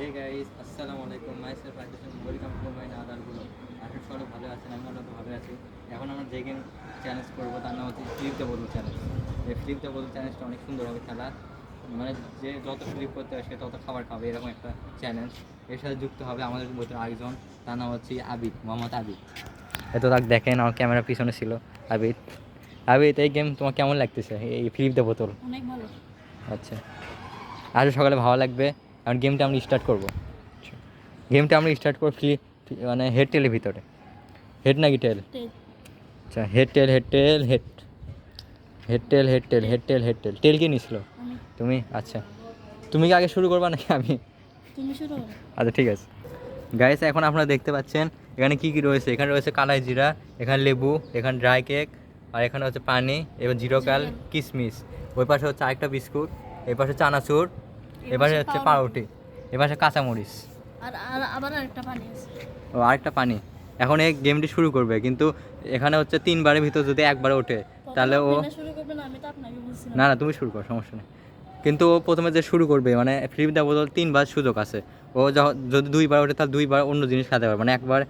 হে guys আসসালামু আলাইকুম মাই self আইটেশন ওয়েলকাম টু মাই আদারগুলো আশা সবাই ভালো আছেন আমি অনেক ভালো আছি এখন আমরা যে গেম চ্যালেঞ্জ করব তার নাম হচ্ছে ফ্লিপ দ্য বদল চ্যালেঞ্জ এই ফ্লিপ দ্য বদল চ্যালেঞ্জটা অনেক সুন্দর হবে খেলা মানে যে যত ফ্লিপ করতে হয় সে তত খাবার খাবে এরকম একটা চ্যালেঞ্জ এর সাথে যুক্ত হবে আমাদের ভিতরে আরেকজন তার নাম হচ্ছে আবিদ মোহাম্মদ আবিদ এত তাক দেখেন আমার ক্যামেরার পিছনে ছিল আবিদ আবিদ এই গেম তোমার কেমন লাগতেছে? এই ফ্লিপ দ্য বোতল অনেক ভালো। আচ্ছা। আজ সকালে ভালো লাগবে? আর গেমটা আমরা স্টার্ট করব। গেমটা আমরা স্টার্ট করব ফ্রি মানে হেড টেলের ভিতরে। হেড নাকি টেল আচ্ছা head tail head tail head head tail head tail head tail head tail tail কে নিছিল তুমি? আচ্ছা। তুমি কি আগে শুরু করবা নাকি আমি? তুমি শুরু করো। আচ্ছা ঠিক আছে। গাইস এখন আপনারা দেখতে পাচ্ছেন এখানে কি কি রয়েছে? এখানে রয়েছে কালাই জিরা এখানে লেবু এখানে ড্রাই কেক আর এখানে হচ্ছে পানি এবার জিরো কাল কিশমিশ ওই পাশে হচ্ছে আরেকটা বিস্কুট এই পাশে চানাচুর এবারে হচ্ছে পাউরুটি। এপাশে কাঁচামরিচ। আর আর আবার আরেকটা পানি আছে। ও আরেকটা পানি। এখন এই গেমটি শুরু করবে কিন্তু এখানে হচ্ছে তিনবারের ভিতর যদি একবার ওঠে তাহলে ও না শুরু করবেন আমি তো আপনাকে বলছিলাম। না না তুমি শুরু করো সমস্যা নেই। কিন্তু ও প্রথমে যে শুরু করবে মানে ফ্রি দেওয়া বদল তিনবার সুযোগ আছে। ও যখন যদি দুইবার ওঠে তাহলে দুইবার অন্য জিনিস খেতে পারবে। মানে একবার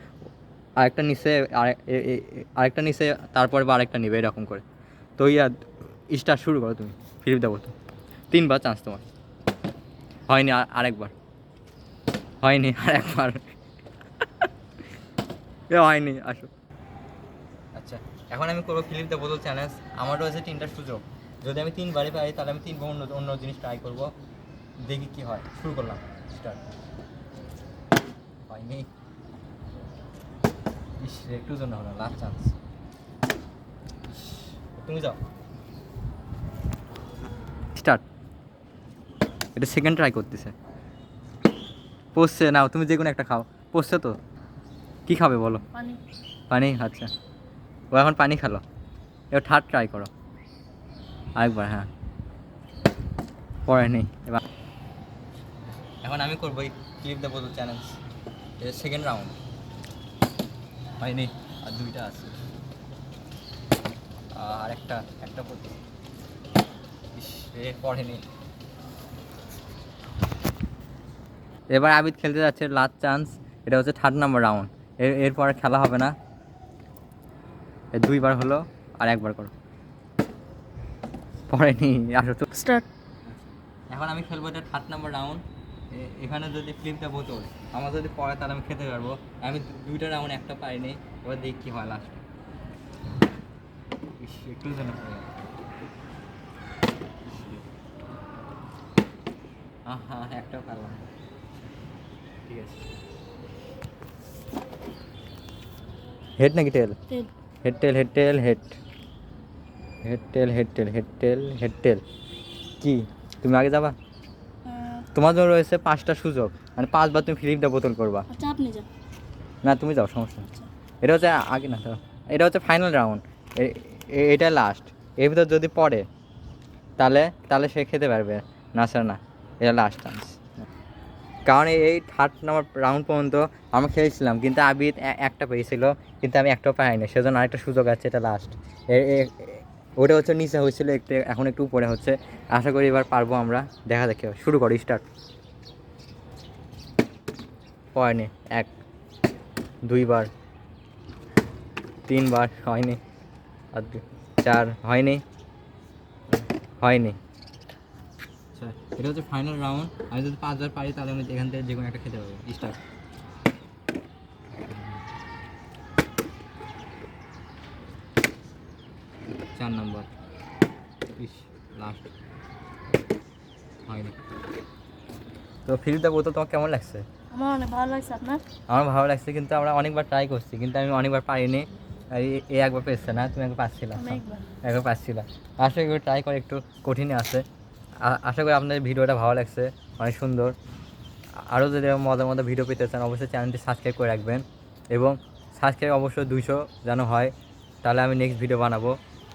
আরেকটা নিচে আরেকটা নিচে তারপরে বা আরেকটা নিবে এরকম করে। তো ইয়া স্টার্ট শুরু করো তুমি ফ্রি দেওয়া বোতল তিনবার চান্স তোমার। হয়নি আর- আরেকবার। হয়নি আরেকবার। এ হয়নি আসো। আচ্ছা এখন আমি করব ফিলিপ দ্য বোতল চ্যালেঞ্জ আমার রয়েছে তিনটা সুযোগ। যদি আমি তিনবারই পাই তাহলে আমি তিনবার অন্য অন্য জিনিস ট্রাই করব। দেখি কি হয়। শুরু করলাম। স্টার্ট হয়নি। ইস একটু জন্য হলো লাস্ট চান্স তুমি যাও। স্টার্ট এটা সেকেন্ড ট্রাই করতেছে। পড়ছে নাও তুমি যে কোনো একটা খাও। পড়ছে তো? কি খাবে বলো? পানি। আচ্ছা। ও এখন পানি খেলো। এবার থার্ড ট্রাই করো। আরেকবার হ্যাঁ। পরে নেই এবার। এখন আমি করব ক্লিপ দ্য বোতল চ্যালেঞ্জ এটা সেকেন্ড রাউন্ড হয়নি আর দুইটা আছে। আর একটা একটা পড়তে ইস এ পড়েনি এবার আবিদ খেলতে যাচ্ছে লাস্ট চান্স এটা হচ্ছে থার্ড নাম্বার রাউন্ড এর এরপর খেলা হবে না। দুইবার হলো আর একবার করো। পড়েনি আসো তো স্টার্ট এখন আমি খেলব এটা থার্ড নাম্বার রাউন্ড এখানে যদি ফ্লিপটা বোতল আমার যদি পড়ে তাহলে আমি খেতে পারব। আমি দুইটা রাউন্ড একটা পাইনি এবার দেখি কি হয় লাস্টে একটু পড়ে হ্যাঁ একটাও পারলাম না। ঠিক আছে। হেড নাকি tail? Head tail head tail head. Head tail head tail head tail head tail. কি? তুমি আগে যাবা? তোমার জন্য রয়েছে পাঁচটা সুযোগ। মানে পাঁচবার তুমি ফিলিপটা বোতল করবা। আচ্ছা আপনি যান। না তুমি যাও সমস্যা এটা হচ্ছে আগে না। এটা হচ্ছে ফাইনাল রাউন্ড এটা লাস্ট এর ভিতর যদি পড়ে তাহলে তাহলে সে খেতে পারবে। না স্যার না। এটা লাস্ট চান্স কারণ এই- থার্ড নাম্বার রাউন্ড পর্যন্ত আমরা খেলছিলাম, কিন্তু আবিদ একটা পেয়েছিল, কিন্তু আমি একটাও পাইনি, সেজন্য আরেকটা সুযোগ আছে এটা লাস্ট ওটা হচ্ছে নিচে হয়েছিল, একটু এখন একটু উপরে হচ্ছে। আশা করি এবার পারব আমরা, দেখা দেখে শুরু করি স্টার্ট হয়নি, এক, দুইবার, তিনবার হয়নি চার, হয়নি হয়নি। আচ্ছা এটা হচ্ছে ফাইনাল রাউন্ড আমি যদি পাঁচবার পারি তাহলে আমি এখান থেকে যে কোনো একটা খেতে পারব। স্টার্ট চার নম্বর ইস লাস্ট হয়নি। তো ফিরিদা বোতল তোমার কেমন লাগছে? আমার অনেক ভালো লাগছে আপনার? আমার ভালো লাগছে কিন্তু আমরা অনেকবার ট্রাই করছি কিন্তু আমি অনেকবার পারিনি। আর এ- একবার পেয়েছে না তুমি একবার পাচ্ছিলা। একবার। পাচ্ছিলা। করি ট্রাই করে একটু কঠিনই আছে। আশা করি আপনাদের ভিডিওটা ভালো লাগছে, অনেক সুন্দর। আরও যদি মজার মধ্যে ভিডিও পেতে চান, অবশ্যই চ্যানেলটি সাবস্ক্রাইব করে রাখবেন এবং সাবস্ক্রাইব অবশ্যই দুইশো যেন হয়, তাহলে আমি নেক্সট ভিডিও বানাবো।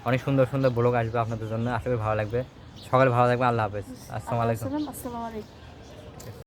অনেক সুন্দর সুন্দর ব্লগ আসবে আপনাদের জন্য, আশা করি ভালো লাগবে। সকালে ভালো থাকবে আল্লাহ হাফেজ। আসসালামু আলাইকুম। আসসালামু আলাইকুম।